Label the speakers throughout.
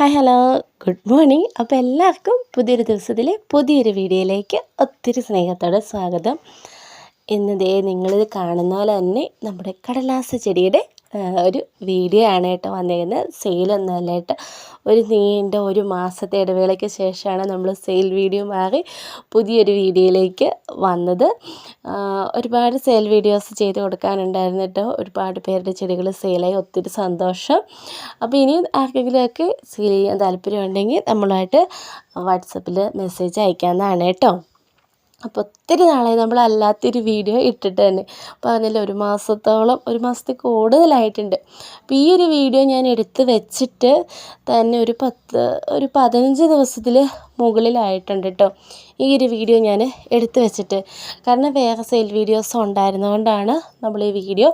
Speaker 1: Hi hello good morning അപ്പോൾ എല്ലാവർക്കും പുതിയൊരു ദിവസത്തിലെ പുതിയൊരു വീഡിയോയിലേക്ക് ഒത്തിരി സ്നേഹത്തോടെ സ്വാഗതം. ഇന്ന് ദേ നിങ്ങളിത് കാണുന്ന പോലെ തന്നെ നമ്മുടെ കടലാസ് ചെടിയുടെ ഒരു വീഡിയോ ആണ് കേട്ടോ വന്നിരിക്കുന്നത്. സെയിലൊന്നുമല്ല കേട്ടോ. ഒരു നീണ്ട ഒരു മാസത്തെ ഇടവേളയ്ക്ക് ശേഷമാണ് നമ്മൾ സെയിൽ വീഡിയോ മാറി പുതിയൊരു വീഡിയോയിലേക്ക് വന്നത്. ഒരുപാട് സെയിൽ വീഡിയോസ് ചെയ്ത് കൊടുക്കാനുണ്ടായിരുന്നു കേട്ടോ. ഒരുപാട് പേരുടെ ചെടികൾ സെയിലായി ഒത്തിരി സന്തോഷം. അപ്പോൾ ഇനിയും ആർക്കെങ്കിലുമൊക്കെ സെയിൽ ചെയ്യാൻ താല്പര്യമുണ്ടെങ്കിൽ നമ്മളായിട്ട് വാട്സപ്പിൽ മെസ്സേജ് അയക്കാവുന്നതാണ് കേട്ടോ. അപ്പോൾ ഒത്തിരി നാളായി നമ്മൾ അല്ലാത്തൊരു വീഡിയോ ഇട്ടിട്ട് തന്നെ. പറഞ്ഞില്ല ഒരു മാസത്തോളം ഒരു മാസത്തിൽ കൂടുതലായിട്ടുണ്ട്. അപ്പോൾ ഈ ഒരു വീഡിയോ ഞാൻ എടുത്ത് വെച്ചിട്ട് തന്നെ ഒരു പത്ത് ഒരു പതിനഞ്ച് ദിവസത്തിൽ മുകളിലായിട്ടുണ്ട് കേട്ടോ ഈ ഒരു വീഡിയോ ഞാൻ എടുത്ത് വെച്ചിട്ട്. കാരണം വേറെ സെയിൽ വീഡിയോസ് ഉണ്ടായിരുന്നതുകൊണ്ടാണ് നമ്മൾ ഈ വീഡിയോ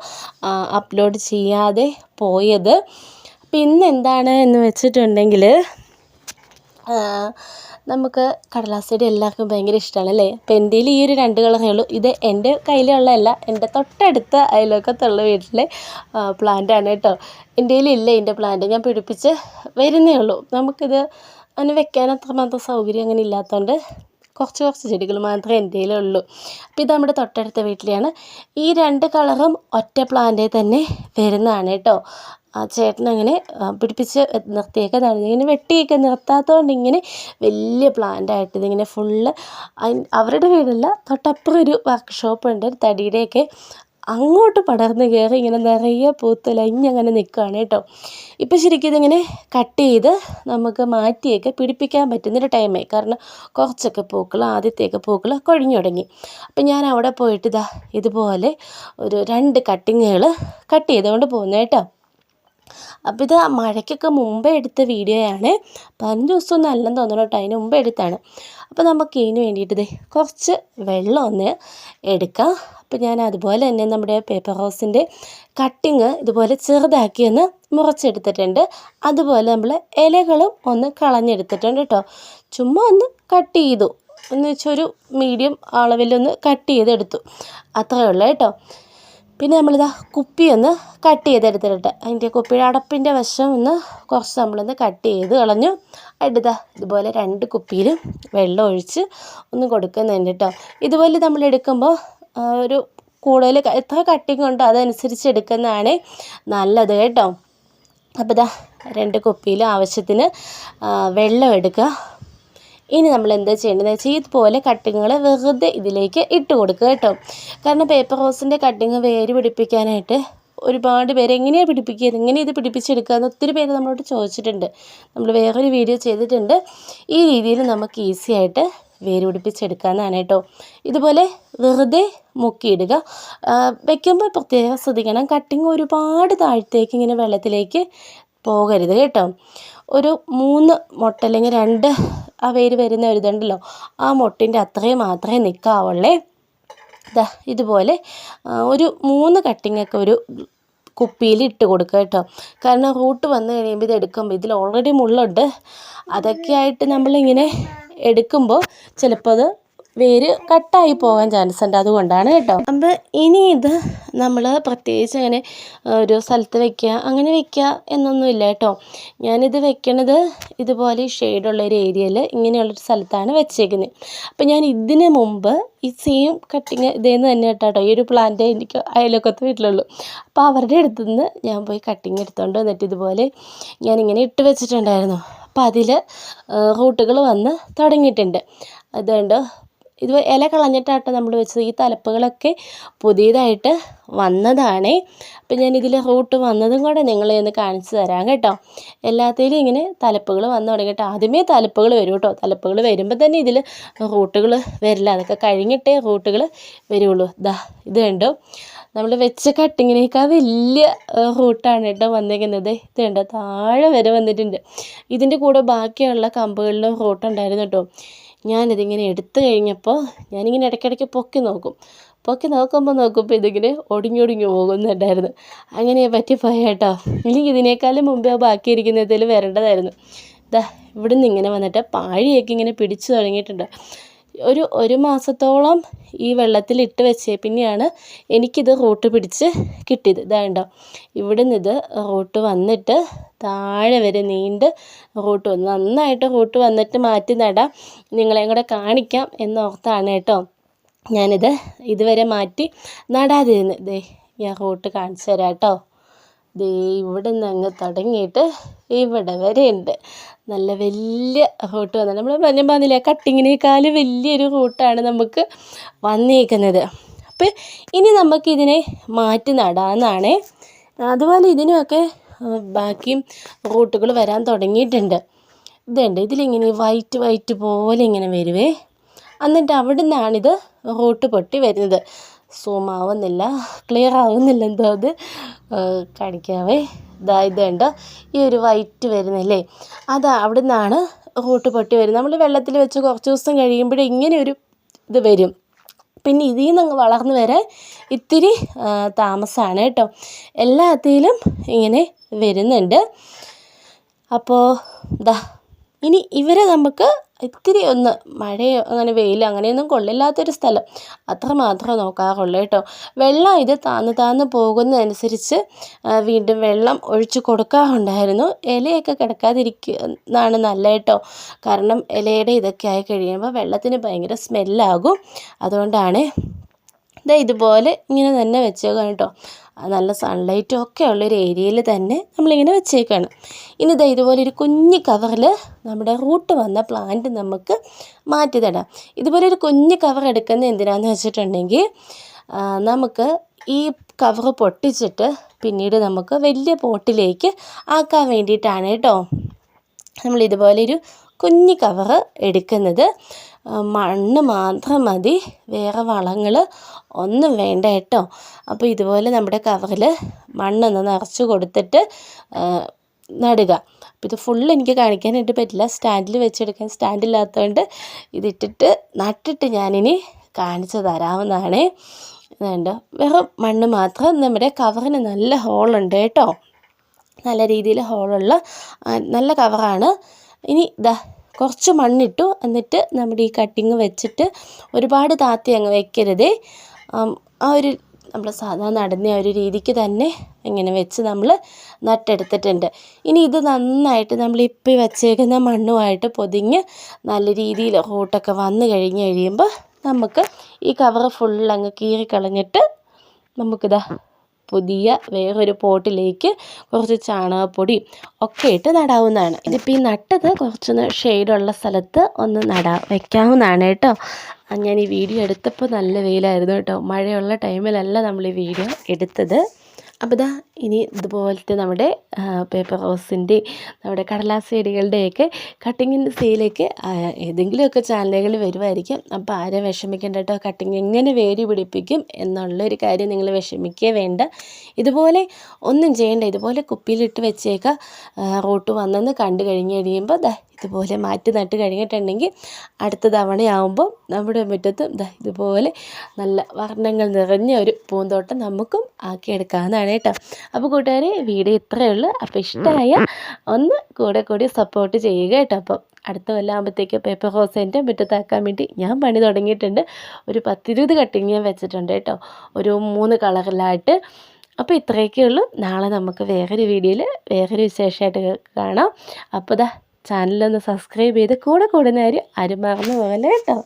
Speaker 1: അപ്ലോഡ് ചെയ്യാതെ പോയത്. പിന്നെന്താണ് എന്ന് വെച്ചിട്ടുണ്ടെങ്കിൽ നമുക്ക് കടലാസ് ചെടി എല്ലാവർക്കും ഭയങ്കര ഇഷ്ടമാണ് അല്ലേ അപ്പം എന്റെ ഈ ഒരു രണ്ട് കളറേ ഉള്ളൂ ഇത് എന്റെ കയ്യിലുള്ളതല്ല എന്റെ തൊട്ടടുത്ത അയൽവക്കത്തുള്ള വീട്ടിലെ പ്ലാന്റ് ആണ് കേട്ടോ. എന്റെ ഇല്ല എന്റെ പ്ലാന്റ് ഞാൻ പിടിപ്പിച്ച് വരുന്നേ ഉള്ളൂ. നമുക്കിത് അതിന് വെക്കാൻ അത്രമാത്രം സൗകര്യം അങ്ങനെ ഇല്ലാത്തതുകൊണ്ട് കുറച്ച് കുറച്ച് ചെടികൾ മാത്രമേ എന്റെ ഉള്ളൂ. അപ്പോൾ ഇത് നമ്മുടെ തൊട്ടടുത്ത വീട്ടിലെയാണ്. ഈ രണ്ട് കളറും ഒറ്റ പ്ലാന്റിൽ തന്നെ വരുന്നതാണ് കേട്ടോ. ആ ആ, പിടിപ്പിച്ച് നിർത്തിയേക്കുന്നതാണ് ഇങ്ങനെ വെട്ടിയൊക്കെ. നിർത്താത്തതുകൊണ്ട് ഇങ്ങനെ വലിയ പ്ലാന്റായിട്ട് ഇതിങ്ങനെ ഫുള്ള് അവരുടെ വീടല്ല തൊട്ടപ്പുറം ഒരു വർക്ക്ഷോപ്പ് ഉണ്ട് ഒരു തടിയുടെയൊക്കെ. അങ്ങോട്ട് പടർന്ന് കയറി ഇങ്ങനെ നിറയെ പൂത്തുലഞ്ഞങ്ങനെ നിൽക്കുകയാണ് കേട്ടോ. ഇപ്പോൾ ശരിക്കും ഇതിങ്ങനെ കട്ട് ചെയ്ത് നമുക്ക് മാറ്റിയൊക്കെ പിടിപ്പിക്കാൻ പറ്റുന്നൊരു ടൈമായി കാരണം കുറച്ചൊക്കെ പൂക്കൾ ആദ്യത്തെയൊക്കെ പൂക്കൾ കൊഴിഞ്ഞു തുടങ്ങി. അപ്പം ഞാൻ അവിടെ പോയിട്ട് ഇതാ ഇതുപോലെ ഒരു രണ്ട് കട്ടിങ്ങുകൾ കട്ട് ചെയ്തുകൊണ്ട് പോകുന്നു കേട്ടോ. അപ്പോൾ ഇത് മഴയ്ക്കൊക്കെ മുമ്പേ എടുത്ത വീഡിയോയാണ് പതിനഞ്ച് ദിവസമൊന്നും അല്ലെന്ന് തോന്നുന്നു കേട്ടോ അതിന് മുമ്പേ എടുത്താണ്. അപ്പോൾ നമുക്ക് ഇതിന് വേണ്ടിയിട്ട് കുറച്ച് വെള്ളം ഒന്ന് എടുക്കാം. അപ്പോൾ ഞാൻ അതുപോലെ തന്നെ നമ്മുടെ പേപ്പർ റോസിന്റെ കട്ടിങ് ഇതുപോലെ ചെറുതാക്കി ഒന്ന് മുറിച്ചെടുത്തിട്ടുണ്ട്. അതുപോലെ നമ്മൾ ഇലകളും ഒന്ന് കളഞ്ഞെടുത്തിട്ടുണ്ട് കേട്ടോ. ചുമ്മാ ഒന്ന് കട്ട് ചെയ്തു. എന്ന് വെച്ചാൽ ഒരു മീഡിയം അളവിലൊന്ന് കട്ട് ചെയ്തെടുത്തു. അത്രയേ ഉള്ളൂ കേട്ടോ. പിന്നെ നമ്മളിതാ കുപ്പി ഒന്ന് കട്ട് ചെയ്തെടുത്തിട്ട് അതിന്റെ കുപ്പിയുടെ അടപ്പിന്റെ വശം ഒന്ന് കുറച്ച് നമ്മളൊന്ന് കട്ട് ചെയ്ത് കളഞ്ഞു. അടുത്ത ഇതുപോലെ രണ്ട് കുപ്പിയിൽ വെള്ളം ഒഴിച്ച് ഒന്ന് കൊടുക്കുന്നുണ്ട് കേട്ടോ ഇതുപോലെ നമ്മൾ എടുക്കുമ്പോൾ ഒരു കൂടുതൽ എത്ര കട്ടിങ് ഉണ്ടോ അതനുസരിച്ച് എടുക്കുന്നതാണ് നല്ലത് കേട്ടോ. അപ്പോൾ ഇതാ രണ്ട് കുപ്പിയിൽ ആവശ്യത്തിന് വെള്ളം എടുക്കുക. ഇനി നമ്മൾ എന്താ ചെയ്യേണ്ടതെന്ന് വെച്ചാൽ ഇതുപോലെ കട്ടിങ്ങുകൾ വെറുതെ ഇതിലേക്ക് ഇട്ട് കൊടുക്കുക കേട്ടോ. കാരണം പേപ്പർ റോസിന്റെ കട്ടിങ് വേര് പിടിപ്പിക്കാനായിട്ട് ഒരുപാട് പേര് എങ്ങനെയാണ് പിടിപ്പിക്കുക എങ്ങനെ ഇത് പിടിപ്പിച്ചെടുക്കുക എന്ന് ഒത്തിരി പേര് നമ്മളോട് ചോദിച്ചിട്ടുണ്ട്. നമ്മൾ വേറൊരു വീഡിയോ ചെയ്തിട്ടുണ്ട്. ഈ രീതിയിൽ നമുക്ക് ഈസി ആയിട്ട് വേര് പിടിപ്പിച്ചെടുക്കാമെന്നാണ് കേട്ടോ. ഇതുപോലെ വെറുതെ മുക്കിയിടുക. വെക്കുമ്പോൾ പ്രത്യേകം ശ്രദ്ധിക്കണം. കട്ടിങ് ഒരുപാട് താഴത്തേക്ക് ഇങ്ങനെ വെള്ളത്തിലേക്ക് പോകരുത് കേട്ടോ. ഒരു മൂന്ന് മുട്ട അല്ലെങ്കിൽ രണ്ട് ആ വേര് വരുന്ന ഒരു ഇതുണ്ടല്ലോ ആ മുട്ടിന്റെ അത്രയും മാത്രമേ നിൽക്കാവുള്ളേ. ഇതാ ഇതുപോലെ ഒരു മൂന്ന് കട്ടിങ്ങൊക്കെ ഒരു കുപ്പിയിൽ ഇട്ട് കൊടുക്കുക കേട്ടോ. കാരണം റൂട്ട് വന്നു കഴിയുമ്പോൾ ഇത് എടുക്കുമ്പോൾ ഇതിൽ ഓൾറെഡി മുള്ളുണ്ട്. അതൊക്കെ ആയിട്ട് നമ്മളിങ്ങനെ എടുക്കുമ്പോൾ ചിലപ്പോൾ അത് വേര് കട്ടായി പോകാൻ ചാൻസ് ഉണ്ട് അതുകൊണ്ടാണ് കേട്ടോ. അപ്പോൾ ഇനി ഇത് നമ്മൾ പ്രത്യേകിച്ച് അങ്ങനെ ഒരു സ്ഥലത്ത് വെക്കുക അങ്ങനെ വെക്കുക എന്നൊന്നുമില്ല കേട്ടോ. ഞാനിത് വെക്കണത് ഇതുപോലെ ഷെയ്ഡുള്ള ഒരു ഏരിയയിൽ ഇങ്ങനെയുള്ളൊരു സ്ഥലത്താണ് വെച്ചേക്കുന്നത് അപ്പോൾ ഞാൻ ഇതിന് മുമ്പ് ഈ സെയിം കട്ടിങ് ഇതേന്ന് തന്നെ കേട്ടോ ഈ ഒരു പ്ലാന്റ് എനിക്ക് അയലൊക്കത്ത് വീട്ടിലുള്ളൂ. അപ്പോൾ അവരുടെ അടുത്തു നിന്ന് ഞാൻ പോയി കട്ടിങ് എടുത്തുകൊണ്ട് വന്നിട്ട് ഇതുപോലെ ഞാനിങ്ങനെ ഇട്ട് വെച്ചിട്ടുണ്ടായിരുന്നു. അപ്പോൾ അതിൽ റൂട്ടുകൾ വന്ന് തുടങ്ങിയിട്ടുണ്ട്. അതുകൊണ്ട് ഇത് ഇല കളഞ്ഞിട്ടാട്ടോ നമ്മൾ വെച്ചത്. ഈ തലപ്പുകളൊക്കെ പുതിയതായിട്ട് വന്നതാണ്. അപ്പം ഞാൻ ഇതിൽ റൂട്ട് വന്നതും കൂടെ നിങ്ങളെ ഒന്ന് കാണിച്ചു തരാം കേട്ടോ. എല്ലാത്തിലും ഇങ്ങനെ തലപ്പുകൾ വന്നു തുടങ്ങിയിട്ട് ആദ്യമേ തലപ്പുകൾ വരും കേട്ടോ. തലപ്പുകൾ വരുമ്പോൾ തന്നെ ഇതിൽ റൂട്ടുകൾ വരില്ല. അതൊക്കെ കഴിഞ്ഞിട്ടേ റൂട്ടുകൾ വരുള്ളൂ. ദാ ഇത് കണ്ടോ? നമ്മൾ വെച്ച കട്ടിങ്ങിനേക്കാൾ വലിയ റൂട്ടാണ് കേട്ടോ വന്നിരിക്കുന്നത്. ഇത് കണ്ടോ? താഴെ വരെ വന്നിട്ടുണ്ട്. ഇതിന്റെ കൂടെ ബാക്കിയുള്ള കമ്പുകളിലും റൂട്ടുണ്ടായിരുന്നു കേട്ടോ. ഞാനിതിങ്ങനെ എടുത്തു കഴിഞ്ഞപ്പോൾ ഞാനിങ്ങനെ ഇടയ്ക്കിടയ്ക്ക് പൊക്കി നോക്കും. പൊക്കി നോക്കുമ്പോൾ നോക്കുമ്പോൾ ഇതിങ്ങനെ ഒടിഞ്ഞൊടിഞ്ഞു പോകുന്നുണ്ടായിരുന്നു. അങ്ങനെ പറ്റിപ്പോയ കേട്ടോ എനിക്ക് ഇതിനേക്കാളും മുമ്പേ ബാക്കിയിരിക്കുന്നതിൽ വരേണ്ടതായിരുന്നു. ദാ ഇവിടുന്ന് ഇങ്ങനെ വന്നിട്ട് പാഴിയൊക്കെ ഇങ്ങനെ പിടിച്ചു തുടങ്ങിയിട്ടുണ്ട്. ഒരു ഒരു മാസത്തോളം ഈ വെള്ളത്തിൽ ഇട്ട് വെച്ചേ. പിന്നെയാണ് എനിക്കിത് റൂട്ട് പിടിച്ച് കിട്ടിയത്. ഇതാണ്ടോ ഇവിടെ നിന്ന് ഇത് റൂട്ട് വന്നിട്ട് താഴെ വരെ നീണ്ട് റൂട്ട് വന്നു. നന്നായിട്ട് റൂട്ട് വന്നിട്ട് മാറ്റി നടാം. നിങ്ങളെയും കൂടെ കാണിക്കാം എന്നോർത്താണ് കേട്ടോ. ഞാനിത് ഇതുവരെ മാറ്റി നടാതിരുന്നത്. ദേ ഞാൻ റൂട്ട് കാണിച്ചു തരാം കേട്ടോ. ദേ ഇവിടെ നിന്ന് അങ്ങ് തുടങ്ങിയിട്ട് ഇവിടെ വരെ ഉണ്ട്. നല്ല വലിയ ഹോട്ട് വന്നു നമ്മൾ പറഞ്ഞു പറഞ്ഞില്ല കട്ടിങ്ങിനേക്കാൾ വലിയൊരു ഹോട്ടാണ് നമുക്ക് വന്നേക്കുന്നത്. അപ്പോൾ ഇനി നമുക്കിതിനെ മാറ്റി നടാമെന്നാണ് അതുപോലെ ഇതിനുമൊക്കെ ബാക്കിയും റൂട്ടുകൾ വരാൻ തുടങ്ങിയിട്ടുണ്ട്. ഇതുണ്ട്. ഇതിലിങ്ങനെ വൈറ്റ് വൈറ്റ് പോലെ ഇങ്ങനെ വരുവേ. എന്നിട്ട് അവിടെ നിന്നാണിത് റൂട്ട് പൊട്ടി വരുന്നത്. സൂം ആവുന്നില്ല ക്ലിയർ ആവുന്നില്ല എന്തോ അത്. കാണിക്കാവേ. ഇതാ കണ്ടോ? ഈ ഒരു വൈറ്റ് വരുന്നില്ലേ? അത് അവിടെ നിന്നാണ് റൂട്ട് പൊട്ടി വരുന്നത്. നമ്മൾ വെള്ളത്തിൽ വെച്ച് കുറച്ച് ദിവസം കഴിയുമ്പോഴേ ഇങ്ങനെ ഒരു ഇത് വരും. പിന്നെ ഇതിൽ നിന്ന് അങ്ങ് വളർന്നു വരാൻ ഇത്തിരി താമസമാണ് കേട്ടോ. എല്ലാത്തിലും ഇങ്ങനെ വരുന്നുണ്ട്. അപ്പോൾ ദാ ഇനി ഇവരെ നമുക്ക് ഇത്തിരി ഒന്ന് മഴയോ അങ്ങനെ വെയിലോ അങ്ങനെയൊന്നും കൊള്ളില്ലാത്തൊരു സ്ഥലം. അത്ര മാത്രം നോക്കാറുള്ളൂ കേട്ടോ. വെള്ളം ഇത് താന്ന് താന്ന് പോകുന്നതനുസരിച്ച് വീണ്ടും വെള്ളം ഒഴിച്ച് കൊടുക്കാറുണ്ടായിരുന്നു. ഇലയൊക്കെ കിടക്കാതിരിക്കുന്നതാണ് നല്ല കേട്ടോ. കാരണം ഇലയുടെ ഇതൊക്കെ ആയി കഴിയുമ്പോൾ വെള്ളത്തിന് ഭയങ്കര സ്മെല്ലാകും. അതുകൊണ്ടാണ് ഇതേ ഇതുപോലെ ഇങ്ങനെ തന്നെ വെച്ചേക്കാം കേട്ടോ. നല്ല സൺലൈറ്റും ഒക്കെ ഉള്ളൊരു ഏരിയയിൽ തന്നെ നമ്മളിങ്ങനെ വെച്ചേക്കാണ്. ഇനി ഇതാ ഇതുപോലെ ഒരു കുഞ്ഞ് കവറിൽ നമ്മുടെ റൂട്ട് വന്ന പ്ലാന്റ് നമുക്ക് മാറ്റി തടാം ഇതുപോലെ ഒരു കുഞ്ഞ് കവർ എടുക്കുന്നത് എന്തിനാണെന്ന് വെച്ചിട്ടുണ്ടെങ്കിൽ നമുക്ക് ഈ കവർ പൊട്ടിച്ചിട്ട് പിന്നീട് നമുക്ക് വലിയ പോട്ടിലേക്ക് ആക്കാൻ വേണ്ടിയിട്ടാണ് കേട്ടോ. നമ്മൾ ഇതുപോലെ ഒരു കുഞ്ഞ് കവർ എടുക്കുന്നത്. മണ്ണ് മാത്രം മതി. വേറെ വളങ്ങൾ ഒന്നും വേണ്ട കേട്ടോ. അപ്പോൾ ഇതുപോലെ നമ്മുടെ കവറിൽ മണ്ണൊന്ന് നിറച്ച് കൊടുത്തിട്ട് നടുക. അപ്പോൾ ഇത് ഫുൾ എനിക്ക് കാണിക്കാനായിട്ട് പറ്റില്ല. സ്റ്റാൻഡിൽ വെച്ചെടുക്കാൻ സ്റ്റാൻഡില്ലാത്തതുകൊണ്ട് ഇതിട്ടിട്ട് നട്ടിട്ട് ഞാനിനി കാണിച്ചു തരാവുന്നതാണ്. വേണ്ട വെറും മണ്ണ് മാത്രം നമ്മുടെ കവറിന് നല്ല ഹോളുണ്ട് കേട്ടോ. നല്ല രീതിയിൽ ഹോളുള്ള നല്ല കവറാണ്. ഇനി ഇതാ കുറച്ച് മണ്ണിട്ടു. എന്നിട്ട് നമ്മുടെ ഈ കട്ടിങ് വെച്ചിട്ട് ഒരുപാട് താത്തി അങ്ങ് വെക്കരുതേ. ആ ഒരു നമ്മൾ സാധാ നടുന്ന ഒരു രീതിക്ക് തന്നെ ഇങ്ങനെ വെച്ച് നമ്മൾ നട്ടെടുത്തിട്ടുണ്ട്. ഇനി ഇത് നന്നായിട്ട് നമ്മൾ ഇപ്പം വെച്ചേക്കുന്ന മണ്ണുമായിട്ട് പൊതിഞ്ഞ് നല്ല രീതിയിൽ റൂട്ടൊക്കെ വന്നു കഴിഞ്ഞ് കഴിയുമ്പോൾ നമുക്ക് ഈ കവറ് ഫുൾ അങ്ങ് കീറിക്കളഞ്ഞിട്ട് നമുക്കിതാ പുതിയ വേറൊരു പോട്ടിലേക്ക് കുറച്ച് ചാണകപ്പൊടി ഒക്കെ ഇട്ട് നടാവുന്നതാണ്. ഇതിപ്പോൾ ഈ നട്ടത് കുറച്ചൊന്ന് ഷെയ്ഡുള്ള സ്ഥലത്ത് ഒന്ന് നടാ വയ്ക്കാവുന്നതാണ് കേട്ടോ. ഞാൻ ഈ വീഡിയോ എടുത്തപ്പോൾ നല്ല വെയിലായിരുന്നു കേട്ടോ. മഴയുള്ള ടൈമിലല്ല നമ്മൾ ഈ വീഡിയോ എടുത്തത്. അപ്പോൾ ഇതാ ഇനി ഇതുപോലത്തെ നമ്മുടെ പേപ്പർ റോസിന്റെ നമ്മുടെ കടലാസ് ചെടികളുടെയൊക്കെ കട്ടിങ്ങിന്റെ സെയിലേക്ക് ഏതെങ്കിലുമൊക്കെ ചാനലുകൾ വരുമായിരിക്കും അപ്പോൾ ആരെ വിഷമിക്കേണ്ട കേട്ടോ കട്ടിങ് എങ്ങനെ വേരി പിടിപ്പിക്കും എന്നുള്ളൊരു കാര്യം നിങ്ങൾ വിഷമിക്കേ വേണ്ട. ഇതുപോലെ ഒന്നും ചെയ്യേണ്ട. ഇതുപോലെ കുപ്പിയിലിട്ട് വെച്ചേക്കുക റോട്ട് വന്നെന്ന് കണ്ടു കഴിഞ്ഞ് കഴിയുമ്പോൾ ഇതുപോലെ മാറ്റി നട്ട് കഴിഞ്ഞിട്ടുണ്ടെങ്കിൽ അടുത്ത തവണയാകുമ്പോൾ നമ്മുടെ മുറ്റത്ത് ദാ ഇതുപോലെ നല്ല വർണങ്ങൾ നിറഞ്ഞ ഒരു പൂന്തോട്ടം നമുക്കും ആക്കിയെടുക്കാവുന്നതാണ് കേട്ടോ. അപ്പോൾ കൂട്ടുകാരെ വീഡിയോ ഇത്രയേ ഉള്ളൂ. അപ്പോൾ ഇഷ്ടമായ ഒന്ന് കൂടെ കൂടി സപ്പോർട്ട് ചെയ്യുക കേട്ടോ. അപ്പം അടുത്ത കൊല്ലാകുമ്പോഴത്തേക്ക് പേപ്പർ റോസേന്റെ മുറ്റത്താക്കാൻ വേണ്ടി ഞാൻ പണി തുടങ്ങിയിട്ടുണ്ട്. ഒരു പത്തിരുപത് കട്ടിങ് ഞാൻ വെച്ചിട്ടുണ്ട് കേട്ടോ. ഒരു മൂന്ന് കളറിലായിട്ട് അപ്പോൾ ഇത്രയൊക്കെ ഉള്ളൂ. നാളെ നമുക്ക് വേറൊരു വീഡിയോയിൽ വേറൊരു വിശേഷമായിട്ട് കാണാം. അപ്പോൾ ഇതാ ചാനലൊന്ന് സബ്സ്ക്രൈബ് ചെയ്ത് കൂടെ കൂടുന്ന കാര്യം ആരും മറന്നു പോകല്ലേ കേട്ടോ.